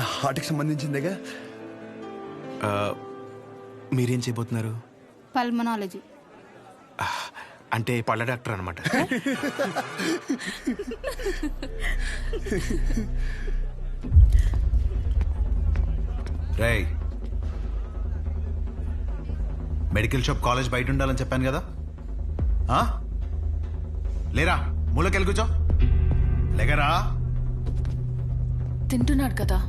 హార్ట్కి సంబంధించిందేగా? ఆ, మీరేం చేయబోతున్నారు? పల్మనాలజీ. అంటే పళ్ళ డాక్టర్ అనమాట రేయ్. మెడికల్ షాప్ కాలేజ్ బయట ఉండాలని చెప్పాను కదా? ఆ? లేరా? మూలకెళ్ళి కూర్చో. లేగరా? తింటున్నాడు కదా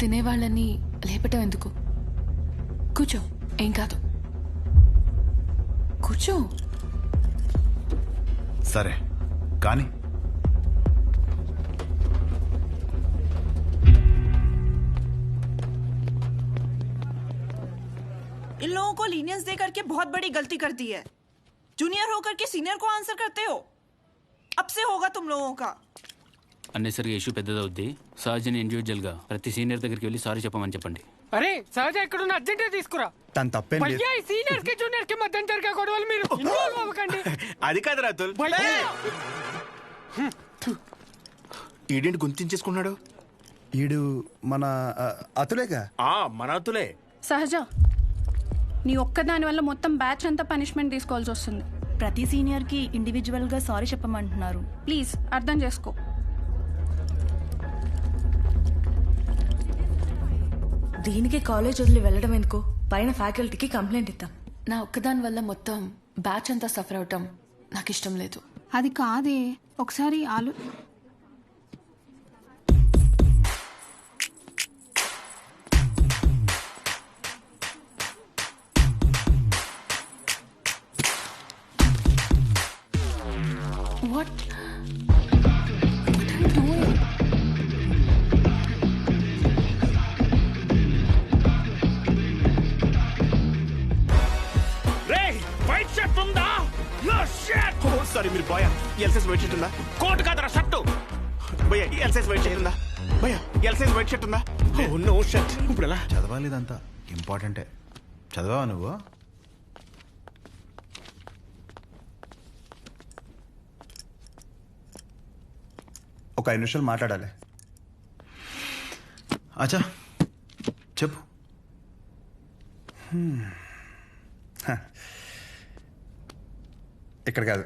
తినేవాళ్ళని లేపటం ఎందుకు కూర్చో ఏం కాదు కూర్చో సరే కానీ इन लोगों को लीनियंस दे करके बहुत बड़ी गलती कर दी है जूनियर होकर के सीनियर को आंसर करते हो अब से होगा तुम लोगों का అన్నెసరిగా ఇష్యూ పెద్దదవుద్ది. సహజని ఇండివిజువల్గా ప్రతి సీనియర్ దగ్గరికి వెళ్ళి సారీ చెప్పమని చెప్పండి. అరే సహజ ఎక్కడున్న అర్జెంటే తీసుకురా. తను తప్పేం లేదు. భయ్యా ఈ సీనియర్కి జూనియర్కి మధ్య జరిగే గొడవలు మీరు ఇన్వాల్వ్ అవ్వకండి. అది కాదు రాతుల్ భయ్యా ఈడేంటి గుంతించేసుకున్నాడు? ఈడు మన ఆ, అతులేగా? ఆ మన అతులే. సహజ నీ ఒక్కదాని వల్ల మొత్తం బ్యాచ్ అంతా పనిష్మెంట్ తీసుకోవాల్సి వస్తుంది. ప్రతి సీనియర్కి ఇండివిజువల్గా సారీ చెప్పమంటున్నారు. ప్లీజ్ అర్థం చేసుకో. దీనికి కాలేజ్ వదిలి వెళ్ళడం ఎందుకు? పైన ఫ్యాకల్టీకి కంప్లైంట్ ఇద్దాం. నా ఒక్కదాని వల్ల మొత్తం బ్యాచ్ అంతా సఫర్ అవటం నాకు ఇష్టం లేదు. అది కాదే. ఒకసారి ఆలు సారీ మీరు బాయ్ ఎల్సైజ్ వైట్ షర్ట్ ఉందా? కోట్ కాదరా షర్ట్. భయ్య ఎల్సైజ్ వైట్ షర్ట్ ఉందా? భయ్య ఎల్సైజ్ వైట్ షర్ట్ ఉందా? Oh no shirt. ఇప్పుడు ఎలా చదవాలి ఇదంతా ఇంపార్టెంటే. చదవా నువ్వు? ఒక ఐదు నిమిషాలు మాట్లాడాలి. అచ్చా చెప్పు. ఇక్కడ కాదు.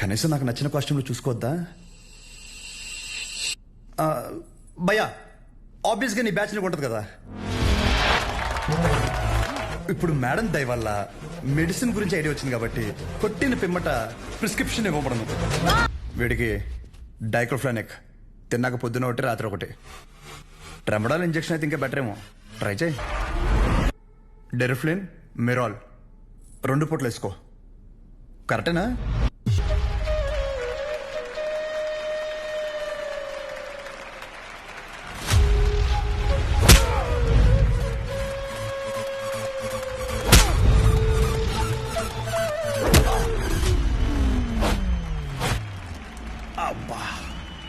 కనీసం నాకు నచ్చిన కాస్ట్యూమ్లు చూసుకోవద్దా? భయ్యా ఆబ్వియస్గా నీ బ్యాచ్ నీకు ఉంటుంది కదా. ఇప్పుడు మేడం దయ వల్ల మెడిసిన్ గురించి ఐడియా వచ్చింది కాబట్టి కొట్టిన పిమ్మట ప్రిస్క్రిప్షన్ ఇవ్వబడను. వీడికి డైక్రోఫ్లానిక్ తిన్నాక పొద్దున ఒకటి రాత్రి ఒకటి. ట్రెమడాల్ ఇంజెక్షన్ అయితే ఇంకా బెటర్ ఏమో. ట్రై చేయి. డెరిఫ్లిన్ మెరాల్ రెండు పూటలు వేసుకో. కరెక్టేనా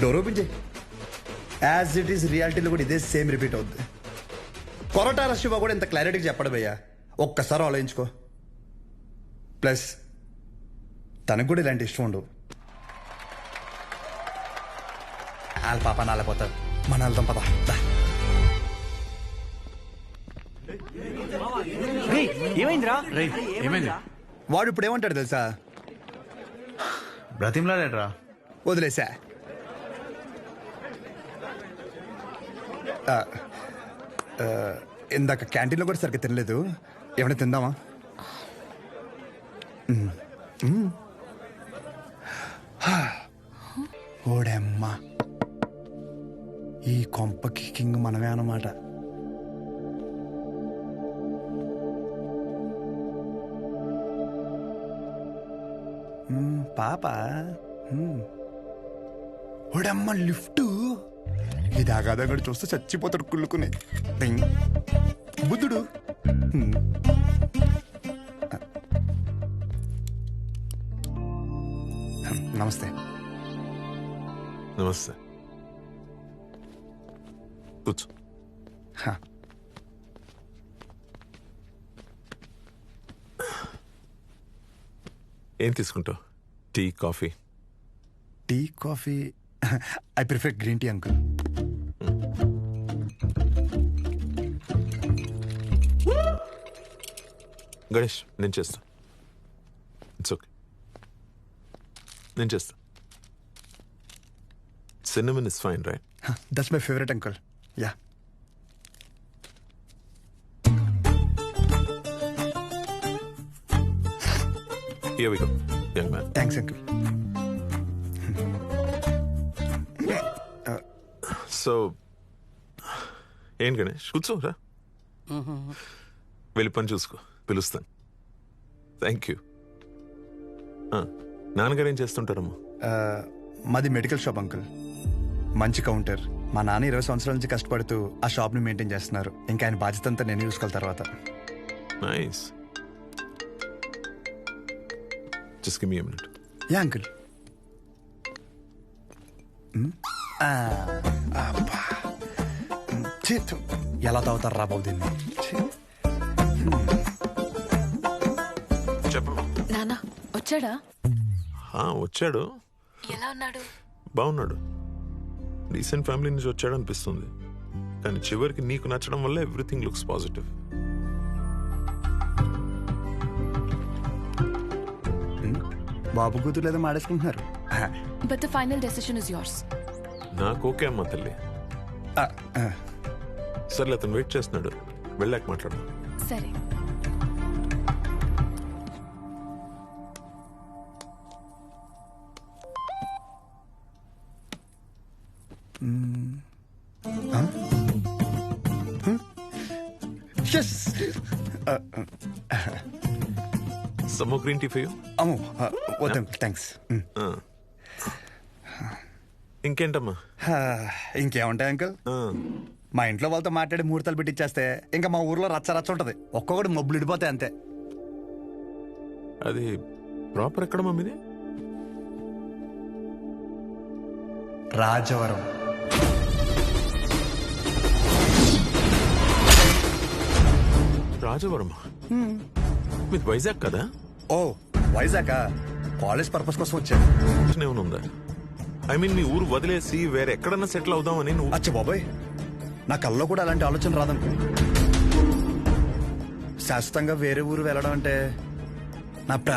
డోర్ ఓపెన్ చేయి. యాజ్ ఇట్ ఈస్ రియాలిటీలో కూడా ఇదే సేమ్ రిపీట్ అవుద్ది. కొరటాల శివ కూడా ఇంత క్లారిటీగా చెప్పడు భయ్యా. ఒక్కసారి ఆలోచించుకో. ప్లస్ తనకు కూడా ఇలాంటి ఇష్టం ఉండవు. వాళ్ళ పాప నాలపోతారు మన వెళ్తాం పద. దా. ఏమైందిరా? ఏమైంది? వాడు ఇప్పుడు ఏమంటాడు తెలుసా? బ్రతిమలాడేట్రా. వదిలేసా? ఇందాక క్యాంటీన్లో కూడా సరిగ్గా తినలేదు. ఏమైనా తిందామా? ఓడమ్మా. ఈ కొంపకి కింగ్ మనమే అన్నమాట. పాప. ఓడమ్మ లిఫ్ట్. ఇది ఆగాదగడు చూస్తే చచ్చిపోతాడు కుళ్ళుకుని. బుద్ధుడు. నమస్తే. నమస్తే. కూర్చో. హ. ఏం తీసుకుంటావు? Tea coffee? Tea coffee I prefer green tea uncle Ganesh నేను చేస్తా. ఇట్స్ ఓకే నేను చేస్తా. Cinnamon is fine right that's my favourite uncle yeah here we go young man thanks uncle so ఏం గణేష్? కూర్చోరా వెళ్ళి పని చూసుకో. పిలుస్తాను. థ్యాంక్ యూ నాన్నగారు ఏం చేస్తుంటారమ్మా? మాది మెడికల్ షాప్ అంకుల్. మంచి కౌంటర్. మా నాన్న ఇరవై సంవత్సరాల నుంచి కష్టపడుతూ ఆ షాప్ని మెయింటైన్ చేస్తున్నారు. ఇంకా ఆయన బాధ్యత అంతా నేను చూసుకోవాలి తర్వాత. Nice just give me? A minute yeah uncle ఎలా తాగుతారు రా బాబు దీన్ని? ఛీ. చెప్పమ్మా నానా వచ్చాడా? ఆ, వచ్చాడు. ఎలా ఉన్నాడు? బాగున్నాడు. రీసెంట్ ఫ్యామిలీ నుంచి వచ్చాడు అనిపిస్తుంది. కానీ చివరికి నీకు నచ్చడం వల్ల ఎవ్రీథింగ్ లుక్స్ పాజిటివ్. బాబు కూతురు ఏదో మాడేసుకుంటున్నారు. But the final decision is yours నాకు ఓకే అమ్మా తల్లి. సర్లే అతను వెయిట్ చేస్తున్నాడు. వెళ్ళాక మాట్లాడు సరే. Some green tea for you అమ్మో థ్యాంక్స్ ఇంకేంటమ్మా? హా, ఇంకేముంటాయి అంకుల్? ఆ, మా ఇంట్లో వాళ్ళతో మాట్లాడి ముహూర్తాలు పెట్టిచ్చేస్తే ఇంకా మా ఊర్లో రచ్చ రచ్చ ఉంటది. ఒక్కొక్కటి మబ్బులు ఇడిపోతాయి అంతే. అది ప్రాపర్ ఎక్కడ మమ్మీది రాజవరం. రాజవరం మీది వైజాగ్ కదా? ఓ వైజాగ్? కాలేజ్ పర్పస్ కోసం వచ్చాను. ఉందా? ఐ మీన్ మీ ఊరు వదిలేసి వేరెక్కడన్నా సెటిల్ అవుదామని నువ్వు అచ్చ బాబాయ్. నా కల్లో కూడా అలాంటి ఆలోచన రాదనుకో. శాశ్వతంగా వేరే ఊరు వెళ్ళడం అంటే నా ప్రాణ